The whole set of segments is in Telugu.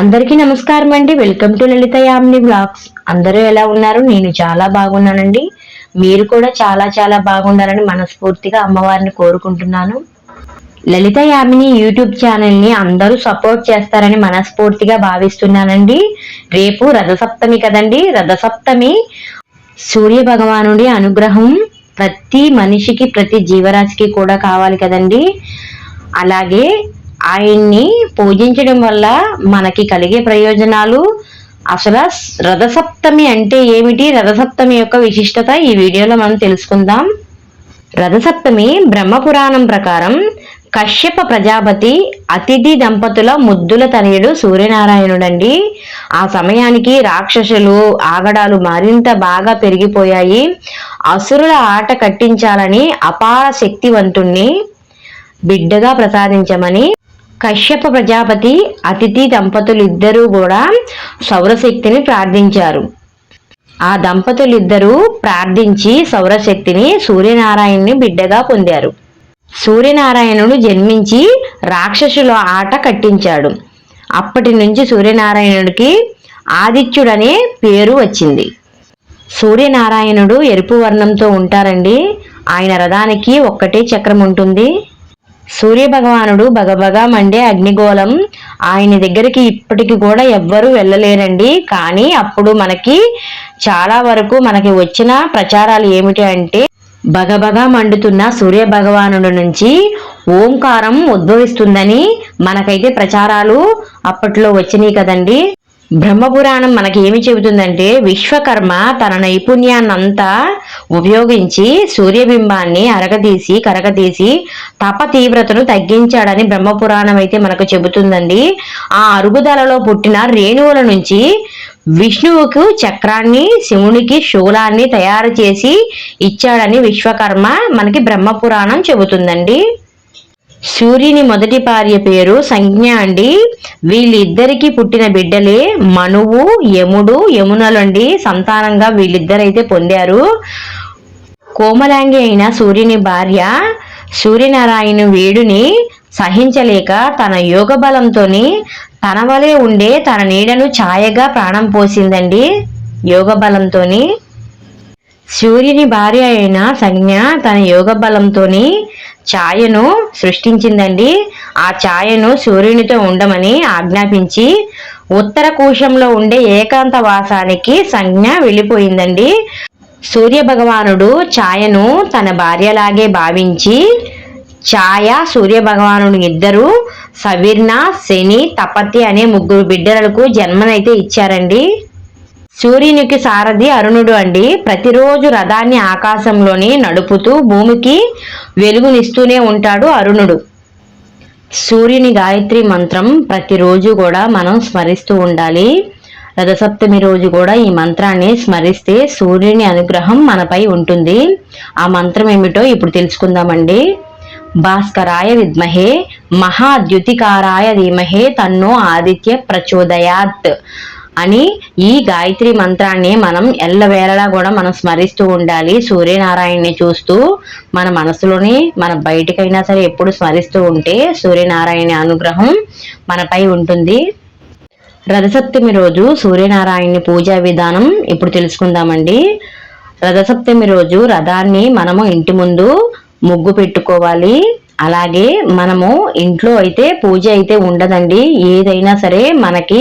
అందరికీ నమస్కారం అండి. Welcome to Lalitha Yamini vlogs. అందరూ ఎలా ఉన్నారు? నేను చాలా బాగున్నానండి. మీరు కూడా చాలా చాలా బాగుండాలని మనస్ఫూర్తిగా అమ్మవారిని కోరుకుంటున్నాను. లలిత యామిని యూట్యూబ్ ఛానల్ని అందరూ సపోర్ట్ చేస్తారని మనస్ఫూర్తిగా భావిస్తున్నానండి. రేపు రథసప్తమి కదండి. రథసప్తమి సూర్య భగవానుడి అనుగ్రహం ప్రతి మనిషికి ప్రతి జీవరాశికి కూడా కావాలి కదండి. అలాగే ఆయన్ని పూజించడం వల్ల మనకి కలిగే ప్రయోజనాలు అసలు రథసప్తమి అంటే ఏమిటి? రథసప్తమి యొక్క విశిష్టత ఈ వీడియోలో మనం తెలుసుకుందాం. రథసప్తమి బ్రహ్మపురాణం ప్రకారం కశ్యప ప్రజాపతి అతిథి దంపతుల ముద్దుల తనయుడు సూర్యనారాయణుడండి. ఆ సమయానికి రాక్షసులు ఆగడాలు మరింత బాగా పెరిగిపోయాయి. అసురుల ఆట కట్టించాలని అపార శక్తివంతుణ్ణి బిడ్డగా ప్రసాదించమని కశ్యప ప్రజాపతి అతిథి దంపతులు ఇద్దరూ కూడా సౌరశక్తిని ప్రార్థించారు. ఆ దంపతులిద్దరూ ప్రార్థించి సౌరశక్తిని సూర్యనారాయణని బిడ్డగా పొందారు. సూర్యనారాయణుడు జన్మించి రాక్షసుల ఆట కట్టించాడు. అప్పటి నుంచి సూర్యనారాయణుడికి ఆదిత్యుడనే పేరు వచ్చింది. సూర్యనారాయణుడు ఎరుపు వర్ణంతో ఉంటారండి. ఆయన రథానికి ఒక్కటే చక్రం ఉంటుంది సూర్య భగవానుడు బగబగా మండే అగ్నిగోళం. ఆయన దగ్గరికి ఇప్పటికి కూడా ఎవ్వరూ వెళ్ళలేరండి. కానీ అప్పుడు మనకి చాలా వరకు మనకి వచ్చిన ప్రచారాలు ఏమిటి అంటే బగబగా మండుతున్న సూర్య భగవానుడు నుంచి ఓంకారం ఉద్భవిస్తుందని మనకైతే ప్రచారాలు అప్పట్లో వచ్చినాయి కదండి. బ్రహ్మపురాణం మనకి ఏమి చెబుతుందంటే విశ్వకర్మ తన నైపుణ్యాన్నంతా ఉపయోగించి సూర్యబింబాన్ని అరగదీసి కరగదీసి తప తీవ్రతను తగ్గించాడని బ్రహ్మపురాణం అయితే మనకు చెబుతుందండి. ఆ అరుగుదలలో పుట్టిన రేణువుల నుంచి విష్ణువుకు చక్రాన్ని శివునికి శూలాన్ని తయారు చేసి ఇచ్చాడని విశ్వకర్మ మనకి బ్రహ్మపురాణం చెబుతుందండి. సూర్యుని మొదటి భార్య పేరు సంజ్ఞ అండి. వీళ్ళిద్దరికి పుట్టిన బిడ్డలే మనువు యముడు యమునలండి. సంతానంగా వీళ్ళిద్దరైతే పొందారు. కోమలాంగి అయిన సూర్యుని భార్య సూర్యనారాయణ వేడుని సహించలేక తన యోగ బలంతోని తన వలె ఉండే తన నీడను ఛాయగా ప్రాణం పోసిందండి. యోగ బలంతోని సూర్యుని భార్య అయిన సంజ్ఞ తన యోగ బలంతోని ఛాయను సృష్టించిందండి. ఆ ఛాయను సూర్యునితో ఉండమని ఆజ్ఞాపించి ఉత్తర కోశంలో ఉండే ఏకాంత వాసానికి సంజ్ఞ వెళ్ళిపోయిందండి. సూర్య భగవానుడు ఛాయను తన భార్యలాగే భావించి ఛాయ సూర్య భగవానుడు ఇద్దరు సవిర్ణ శని తపతి అనే ముగ్గురు బిడ్డలకు జన్మనైతే ఇచ్చారండి. సూర్యునికి సారథి అరుణుడు అండి. ప్రతిరోజు రథాన్ని ఆకాశంలోని నడుపుతూ భూమికి వెలుగునిస్తూనే ఉంటాడు అరుణుడు. సూర్యుని గాయత్రి మంత్రం ప్రతిరోజు కూడా మనం స్మరిస్తూ ఉండాలి. రథసప్తమి రోజు కూడా ఈ మంత్రాన్ని స్మరిస్తే సూర్యుని అనుగ్రహం మనపై ఉంటుంది. ఆ మంత్రం ఏమిటో ఇప్పుడు తెలుసుకుందామండి. భాస్కరాయ విద్మహే మహాద్యుతికారాయ ధీమహే తన్నో ఆదిత్య ప్రచోదయాత్. అని ఈ గాయత్రి మంత్రాన్ని మనం ఎల్లవేళలా కూడా మనం స్మరిస్తూ ఉండాలి. సూర్యనారాయణని చూస్తూ మన మనసులోని మన బయటికైనా సరే ఎప్పుడు స్మరిస్తూ ఉంటే సూర్యనారాయణ అనుగ్రహం మనపై ఉంటుంది. రథసప్తమి రోజు సూర్యనారాయణని పూజా విధానం ఇప్పుడు తెలుసుకుందామండి. రథసప్తమి రోజు రథాన్ని మనము ఇంటి ముందు ముగ్గు పెట్టుకోవాలి. అలాగే మనము ఇంట్లో అయితే పూజ అయితే ఉండదండి. ఏదైనా సరే మనకి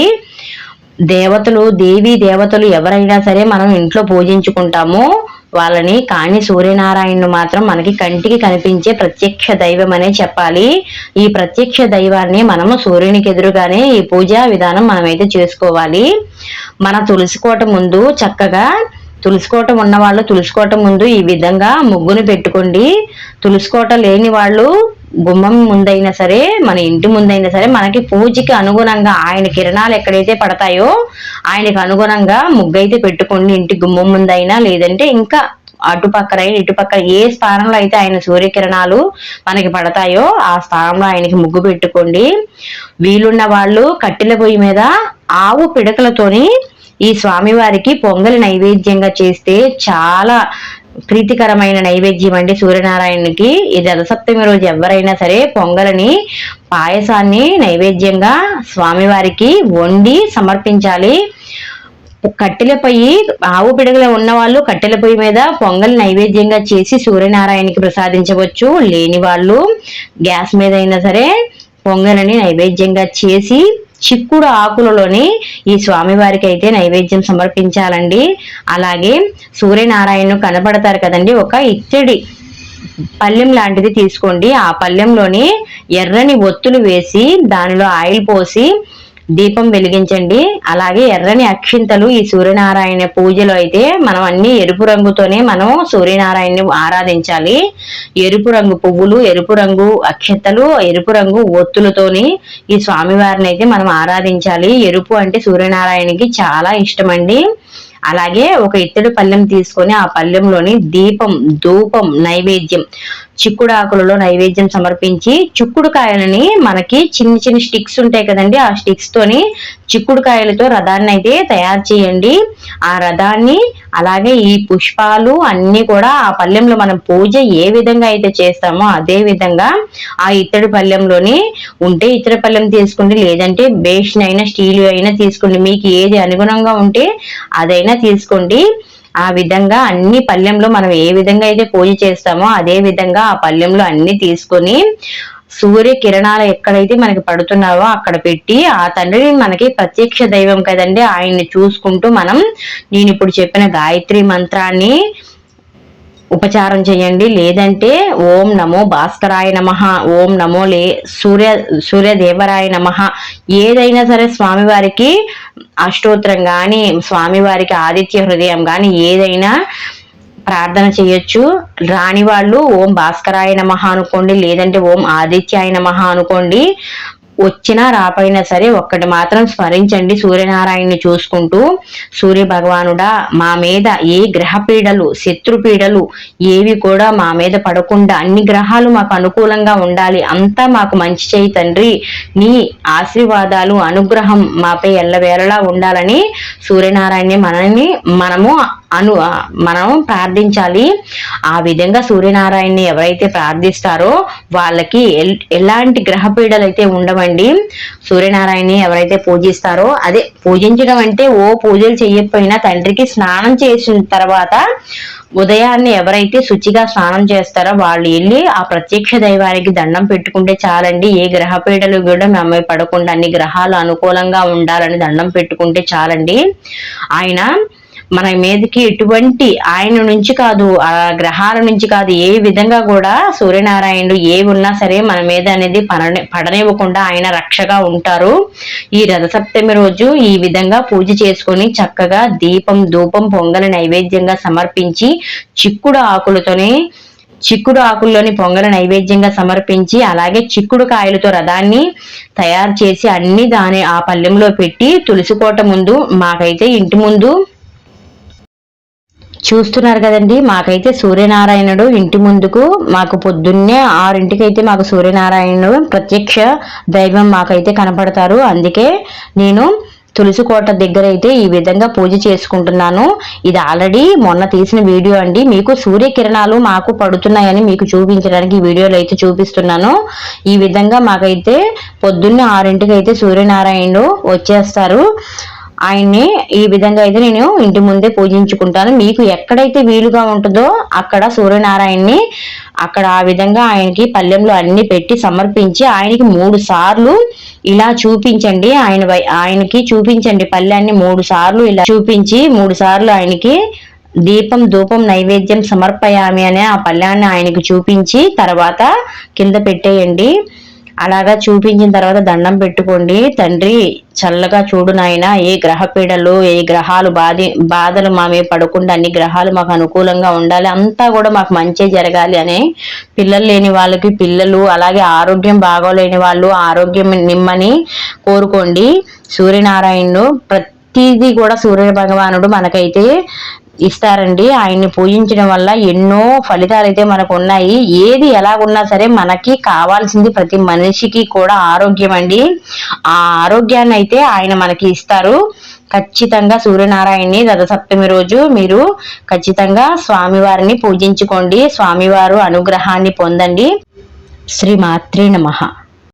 దేవతలు దేవీ దేవతలు ఎవరైనా సరే మనం ఇంట్లో పూజించుకుంటామో. వాళ్ళని కానీ సూర్యనారాయణుడు మాత్రం మనకి కంటికి కనిపించే ప్రత్యక్ష దైవం అనే చెప్పాలి. ఈ ప్రత్యక్ష దైవాన్ని మనము సూర్యునికి ఎదురుగానే ఈ పూజా విధానం మనమైతే చేసుకోవాలి. మన తులసికోట ముందు చక్కగా తులుసుకోవటం ఉన్న వాళ్ళు తులుసుకోవటం ముందు ఈ విధంగా ముగ్గును పెట్టుకోండి. తులుసుకోవటం లేని వాళ్ళు గుమ్మం ముందైనా సరే మన ఇంటి ముందైనా సరే మనకి పూజకి అనుగుణంగా ఆయన కిరణాలు ఎక్కడైతే పడతాయో ఆయనకు అనుగుణంగా ముగ్గైతే పెట్టుకోండి ఇంటి గుమ్మం ముందైనా లేదంటే ఇంకా అటుపక్కన ఇటుపక్కన ఏ స్థానంలో అయితే ఆయన సూర్యకిరణాలు మనకి పడతాయో ఆ స్థానంలో ఆయనకి ముగ్గు పెట్టుకోండి. వీలున్న వాళ్ళు కట్టెల పొయ్యి మీద ఆవు పిడకలతోని ఈ స్వామివారికి పొంగలి నైవేద్యంగా చేస్తే చాలా ప్రీతికరమైన నైవేద్యం అండి సూర్యనారాయణకి ఈ రథసప్తమి రోజు ఎవరైనా సరే పొంగలని పాయసాన్ని నైవేద్యంగా స్వామివారికి వండి సమర్పించాలి. కట్టెల పొయ్యి ఆవు పిడగలో ఉన్న వాళ్ళు కట్టెల పొయ్యి మీద పొంగల్ నైవేద్యంగా చేసి సూర్యనారాయణకి ప్రసాదించవచ్చు. లేని వాళ్ళు గ్యాస్ మీద అయినా సరే పొంగలని నైవేద్యంగా చేసి చిక్కుడు ఆకులలోని ఈ స్వామివారికి అయితే నైవేద్యం సమర్పించాలండి. అలాగే సూర్యనారాయణ కనపడతారు కదండి ఒక ఇత్తడి పల్లెం లాంటిది తీసుకోండి. ఆ పల్లెంలోని ఎర్రని ఒత్తులు వేసి దానిలో ఆయిల్ పోసి దీపం వెలిగించండి. అలాగే ఎర్రని అక్షింతలు ఈ సూర్యనారాయణ పూజలో అయితే మనం అన్ని ఎరుపు రంగుతోనే మనం సూర్యనారాయణని ఆరాధించాలి. ఎరుపు రంగు పువ్వులు ఎరుపు రంగు అక్షింతలు ఎరుపు రంగు ఒత్తులతోని ఈ స్వామివారిని అయితే మనం ఆరాధించాలి. ఎరుపు అంటే సూర్యనారాయణకి చాలా ఇష్టమండి. అలాగే ఒక ఇత్తడి పళ్ళెం తీసుకొని ఆ పళ్ళెంలోని దీపం ధూపం నైవేద్యం చిక్కుడు ఆకులలో నైవేద్యం సమర్పించి చిక్కుడు కాయలని మనకి చిన్న చిన్న స్టిక్స్ ఉంటాయి కదండి ఆ స్టిక్స్ తోని చిక్కుడు కాయలతో రథాన్ని అయితే తయారు చేయండి. ఆ రథాన్ని అలాగే ఈ పుష్పాలు అన్ని కూడా ఆ పల్లెంలో మనం పూజ ఏ విధంగా అయితే చేస్తామో అదే విధంగా ఆ ఇత్తడి పల్లెంలోని ఉంటే ఇతర పల్లెం తీసుకోండి లేదంటే బేషన్ అయినా స్టీల్ అయినా తీసుకోండి. మీకు ఏది అనుగుణంగా ఉంటే అదైనా తీసుకోండి. ఆ విధంగా అన్ని పళ్ళెంలో మనం ఏ విధంగా అయితే పూజ చేస్తామో అదే విధంగా ఆ పళ్ళెంలో అన్ని తీసుకొని సూర్య కిరణాలు ఎక్కడైతే మనకి పడుతున్నావో అక్కడ పెట్టి ఆ తండ్రి మనకి ప్రత్యక్ష దైవం కదండి. ఆయన్ని చూసుకుంటూ మనం నేను ఇప్పుడు చెప్పిన గాయత్రి మంత్రాన్ని ఉపచారం చేయండి. లేదంటే ఓం నమో భాస్కరాయ నమ ఓం నమో లే సూర్య సూర్యదేవరాయ నమ ఏదైనా సరే స్వామివారికి అష్టోత్తరం కానీ స్వామివారికి ఆదిత్య హృదయం కానీ ఏదైనా ప్రార్థన చేయొచ్చు. రాని వాళ్ళు ఓం భాస్కరాయ నమ అనుకోండి లేదంటే ఓం ఆదిత్యాయ నమ అనుకోండి. వచ్చినా రాపోయినా సరే ఒక్కటి మాత్రం స్మరించండి. సూర్యనారాయణని చూసుకుంటూ సూర్య భగవానుడా మా మీద ఏ గ్రహ పీడలు శత్రు పీడలు ఏవి కూడా మా మీద పడకుండా అన్ని గ్రహాలు మాకు అనుకూలంగా ఉండాలి. అంతా మాకు మంచి చేయి తండ్రి. నీ ఆశీర్వాదాలు అనుగ్రహం మాపై ఎల్లవేళలా ఉండాలని సూర్యనారాయణని మనల్ని మనము అను మనం ప్రార్థించాలి. ఆ విధంగా సూర్యనారాయణని ఎవరైతే ప్రార్థిస్తారో వాళ్ళకి ఎలాంటి గ్రహ పీడలు అయితే ఉండవండి సూర్యనారాయణని ఎవరైతే పూజిస్తారో అదే పూజించడం అంటే ఓ పూజలు చేయకపోయినా తండ్రికి స్నానం చేసిన తర్వాత ఉదయాన్నే ఎవరైతే శుచిగా స్నానం చేస్తారో వాళ్ళు వెళ్ళి ఆ ప్రత్యక్ష దైవానికి దండం పెట్టుకుంటే చాలండి. ఏ గ్రహ పీడలు కూడా మేము పడకుండా అన్ని గ్రహాలు అనుకూలంగా ఉండాలని దండం పెట్టుకుంటే చాలండి. ఆయన మన మీదకి ఎటువంటి ఆయన నుంచి కాదు ఆ గ్రహాల నుంచి కాదు ఏ విధంగా కూడా సూర్యనారాయణుడు ఏవి ఉన్నా సరే మన మీద అనేది పడని పడనివ్వకుండా ఆయన రక్షగా ఉంటారు. ఈ రథసప్తమి రోజు ఈ విధంగా పూజ చేసుకొని చక్కగా దీపం ధూపం పొంగల నైవేద్యంగా సమర్పించి చిక్కుడు ఆకులతోనే చిక్కుడు ఆకుల్లోని పొంగల నైవేద్యంగా సమర్పించి అలాగే చిక్కుడు కాయలతో రథాన్ని తయారు చేసి అన్ని దాని ఆ పల్లెంలో పెట్టి తులసికోట ముందు మాకైతే ఇంటి ముందు చూస్తున్నారు కదండి. మాకైతే సూర్యనారాయణుడు ఇంటి ముందుకు మాకు పొద్దున్నే ఆరింటికైతే మాకు సూర్యనారాయణుడు ప్రత్యక్ష దైవం మాకైతే కనపడతారు. అందుకే నేను తులసి కోట దగ్గర అయితే ఈ విధంగా పూజ చేసుకుంటున్నాను. ఇది ఆల్రెడీ మొన్న తీసిన వీడియో అండి. మీకు సూర్యకిరణాలు మాకు పడుతున్నాయని మీకు చూపించడానికి ఈ వీడియోలో అయితే చూపిస్తున్నాను. ఈ విధంగా మాకైతే పొద్దున్నే ఆరింటికి అయితే సూర్యనారాయణుడు వచ్చేస్తారు. ఆయన్ని ఈ విధంగా అయితే నేను ఇంటి ముందే పూజించుకుంటాను. మీకు ఎక్కడైతే వీలుగా ఉంటుందో అక్కడ సూర్యనారాయణని అక్కడ ఆ విధంగా ఆయనకి పల్లెంలో అన్ని పెట్టి సమర్పించి ఆయనకి మూడు సార్లు ఇలా చూపించండి. ఆయన ఆయనకి చూపించండి పల్లెన్ని మూడు సార్లు ఇలా చూపించి మూడు సార్లు ఆయనకి దీపం ధూపం నైవేద్యం సమర్పయామి అనే ఆ పళ్ళ్యాన్ని ఆయనకి చూపించి తర్వాత కింద పెట్టేయండి. అలాగా చూపించిన తర్వాత దండం పెట్టుకోండి. తండ్రి చల్లగా చూడు నాయన ఏ గ్రహ పీడలు ఏ గ్రహాలు బాధి బాధలు మా మీద పడకుండా అన్ని గ్రహాలు మాకు అనుకూలంగా ఉండాలి. అంతా కూడా మాకు మంచి జరగాలి అని పిల్లలు లేని వాళ్ళకి పిల్లలు అలాగే ఆరోగ్యం బాగోలేని వాళ్ళు ఆరోగ్యం నిమ్మని కోరుకోండి. సూర్యనారాయణుడు ప్రతిదీ కూడా సూర్య భగవానుడు మనకైతే ఇస్తారండి. ఆయన్ని పూజించడం వల్ల ఎన్నో ఫలితాలు అయితే మనకు ఉన్నాయి ఏది ఎలా ఉన్నా సరే మనకి కావాల్సింది ప్రతి మనిషికి కూడా ఆరోగ్యం అండి ఆ ఆరోగ్యాన్ని అయితే ఆయన మనకి ఇస్తారు. ఖచ్చితంగా సూర్యనారాయణని రథసప్తమి రోజు మీరు ఖచ్చితంగా స్వామివారిని పూజించుకోండి. స్వామివారు అనుగ్రహాన్ని పొందండి. శ్రీ మాత్రే నమ.